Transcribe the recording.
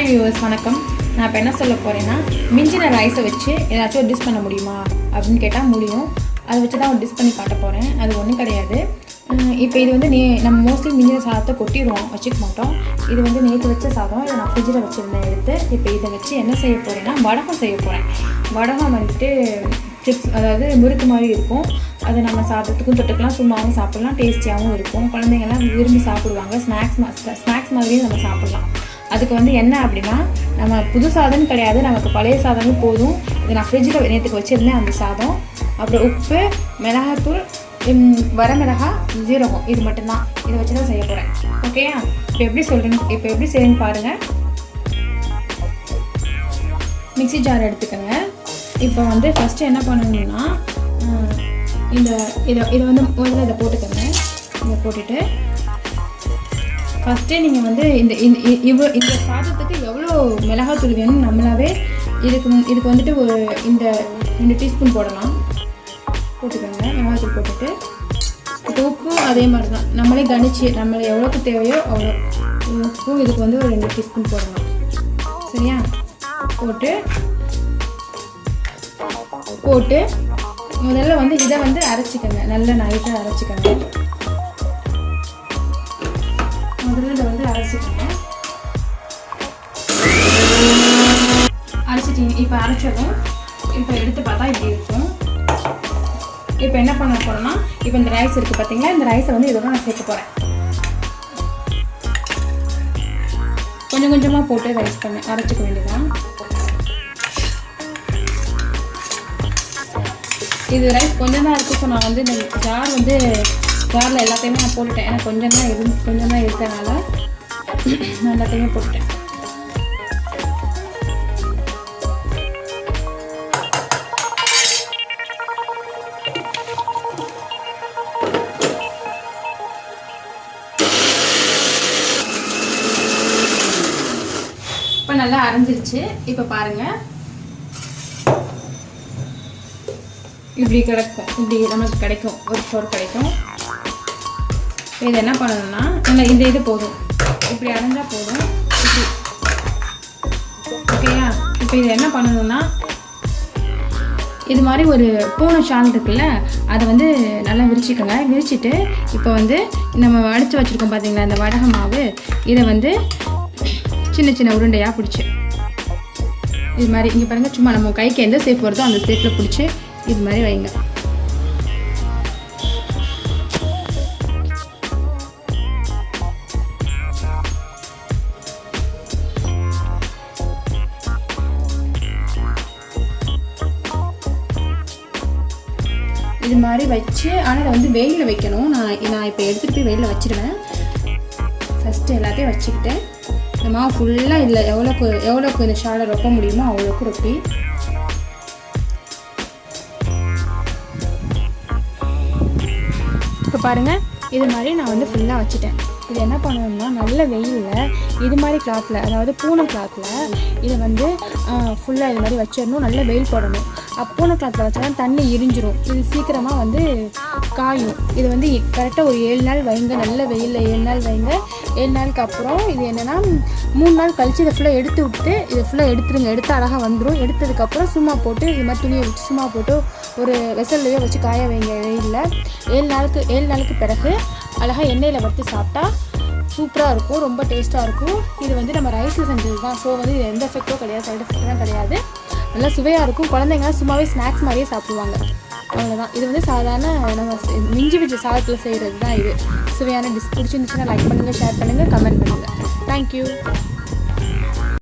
வணக்கம். நான் இப்போ என்ன சொல்ல போகிறேன்னா மிஞ்சின ரைஸை வச்சு ஏதாச்சும் ஒரு டிஷ் பண்ண முடியுமா அப்படின்னு கேட்டால் முடியும். அதை வச்சு தான் ஒரு டிஷ் பண்ணி காட்ட போகிறேன் அது ஒன்றும் கிடையாது. இப்போ இது வந்து நே நம்ம மோஸ்ட்லி மிஞ்சின சாதத்தை கொட்டிடுவோம். வச்சுக்க மாட்டோம். இது வந்து நேற்று வச்ச சாதம். இதை நான் ஃப்ரிட்ஜில் வச்சுருந்தேன் எடுத்து. இப்போ இதை வச்சு என்ன செய்ய போகிறேன்னா வடகம் செய்ய போகிறேன் வடகம் வந்துட்டு சிப்ஸ் அதாவது முறுக்கு மாதிரி இருக்கும். அதை நம்ம சாதத்துக்கும் தொட்டுக்கலாம். சும்மாவும் சாப்பிட்லாம். டேஸ்டியாகவும் இருக்கும். குழந்தைங்கள்லாம் விரும்பி சாப்பிடுவாங்க. ஸ்நாக்ஸ் ஸ்நாக்ஸ் மாதிரியும் நம்ம சாப்பிட்லாம். அதுக்கு வந்து என்ன அப்படின்னா நம்ம புது சாதம் கிடையாது நமக்கு பழைய சாதமும் போதும். இது நான் ஃப்ரிட்ஜில் நேற்றுக்கு வச்சுருந்தேன் அந்த சாதம். அப்புறம் உப்பு மிளகாத்தூள் வரமிளகா ஜீரகம் இது மட்டும்தான். இதை வச்சு தான் செய்ய போகிறேன் ஓகேயா இப்போ எப்படி சொல்கிறீங்க இப்போ எப்படி செய்யணும்னு பாருங்கள் மிக்சி ஜார் எடுத்துக்கோங்க. இப்போ வந்து ஃபஸ்ட்டு என்ன பண்ணணும்னா இந்த இதை இதை வந்து முதல்ல இதை போட்டுக்கோங்க. இதை போட்டுட்டு ஃபஸ்ட்டே நீங்கள் வந்து இந்த இ- இவ்வளோ இந்த சாதத்துக்கு எவ்வளோ மிளகாத்தூள் வேணும் நம்மளாவே இதுக்கு இதுக்கு வந்துட்டு ஒரு இந்த ரெண்டு டீஸ்பூன் போடலாம். போட்டுக்கோங்க மிளகாத்தூள் போட்டுட்டு. இப்போ உப்பும் அதே மாதிரி தான் நம்மளே கணிச்சு நம்மளை எவ்வளோக்கு தேவையோ அவ்வளோ உப்பும் இதுக்கு வந்து ஒரு ரெண்டு டீஸ்பூன் போடலாம் சரியா? போட்டு போட்டு முதல்ல வந்து இதை வந்து அரைச்சிக்கோங்க. நல்ல நைட்டாக அரைச்சிக்கோங்க. அரைச்சிட்டீங்க. இப்போ அரைச்சதும் இப்போ எடுத்து பார்த்தா இப்படி இருக்கும். இப்போ என்ன பண்ண போறோம்னா இப்போ இந்த ரைஸ் இருக்குது பார்த்தீங்களா இந்த ரைஸை வந்து இதோட நான் சேர்க்க போகிறேன் கொஞ்சம் கொஞ்சமாக போட்டு ரைஸ் பண்ண. அரைச்சிக்க வேண்டியதான் இது ரைஸ் கொஞ்சம் தான் இருக்குது ஸோ நான் வந்து இந்த ஜார் வந்து ஜாரில் எல்லாத்தையுமே நான் போட்டுட்டேன். ஏன்னா கொஞ்சம் தான் இருந்து கொஞ்சம் தான் இருக்கிறனால நான் எல்லாத்தையுமே போட்டுட்டேன். இப்போ நல்லா அரைஞ்சிருச்சு. இப்போ பாருங்கள் இப்படி கிடக்கும். இப்படி நமக்கு கிடைக்கும். ஒரு ஃபோர் கிடைக்கும். இது என்ன பண்ணணும்னா நம்ம இந்த இது போதும். இப்படி அரைஞ்சால் போதும். இப்படி. ஓகேயா? இப்போ இது என்ன பண்ணணும்னா இது மாதிரி ஒரு பூனை ஷால் இருக்குல்ல அதை வந்து நல்லா விரிச்சிக்கோங்க. விரிச்சிட்டு இப்போ வந்து நம்ம அடித்து வச்சுருக்கோம் பார்த்தீங்களா இந்த வடக மாவு. இதை வந்து சின்ன சின்ன உருண்டையாக பிடிச்சி. இது மாதிரி இங்கே பாருங்கள் சும்மா நம்ம கைக்கு எந்த சேஃப் வருதோ அந்த சேஃபில் பிடிச்சி இது மாதிரி வைங்க. இது மாதிரி வச்சு ஆனால் அதை வந்து வெயிலில் வைக்கணும். நான் நான் இப்போ எடுத்துகிட்டு போய் வெயிலில் வச்சிருவேன். ஃபஸ்ட்டு எல்லாத்தையும் வச்சுக்கிட்டு இந்த மாவு ஃபுல்லாக இதில் எவ்வளோக்கு எவ்வளோக்கு இந்த ஷாலை ரொப்ப முடியுமோ அவ்வளோக்கு ரொப்பி. இப்போ பாருங்கள் இது மாதிரி நான் வந்து ஃபுல்லாக வச்சுட்டேன். இது என்ன பண்ணணும்னா நல்ல வெயிலில் இது மாதிரி கிளாத்தில் அதாவது பூனை கிளாத்தில் இதை வந்து ஃபுல்லாக இது மாதிரி வச்சிடணும். நல்ல வெயில் போடணும். அப்போன கிளாத்தில் வச்சாலும் தண்ணி எரிஞ்சிரும் இது சீக்கிரமாக வந்து காயும். இது வந்து கரெக்டாக ஒரு ஏழு நாள் வைங்க. நல்ல வெயிலில் ஏழு நாள் வைங்க. ஏழு நாளுக்கு அப்புறம் இது என்னென்னா மூணு நாள் கழித்து இதை ஃபுல்லாக எடுத்து விட்டு இதை ஃபுல்லாக எடுத்துருங்க. எடுத்து அழகாக வந்துடும் எடுத்ததுக்கப்புறம் சும்மா போட்டு இது மாதிரி துணியை வச்சு சும்மா போட்டு ஒரு வெசல்லையோ வச்சு காய வைங்க வெயிலில். ஏழு நாளுக்கு ஏழு நாளுக்கு பிறகு அழகாக எண்ணெயில் வறுத்து சாப்பிட்டா சூப்பராக இருக்கும். ரொம்ப டேஸ்ட்டாக இருக்கும். இது வந்து நம்ம ரைஸில் செஞ்சது தான் ஸோ வந்து இது எந்த எஃபெக்ட்டும் கிடையாது. சைடு எஃபெக்ட்லாம் கிடையாது. நல்லா சுவையாக இருக்கும். குழந்தைங்கலாம் சும்மாவே ஸ்நாக்ஸ் மாதிரியே சாப்பிடுவாங்க. அவ்வளோதான் இது வந்து சாதாரண நம்ம மிஞ்சி மிஞ்சி சாதத்தில் செய்கிறது தான் இது. சுவையான டிஷ் பிடிச்சிருந்துச்சுன்னா லைக் பண்ணுங்கள் ஷேர் பண்ணுங்கள் கமெண்ட் பண்ணுங்கள் தேங்க்யூ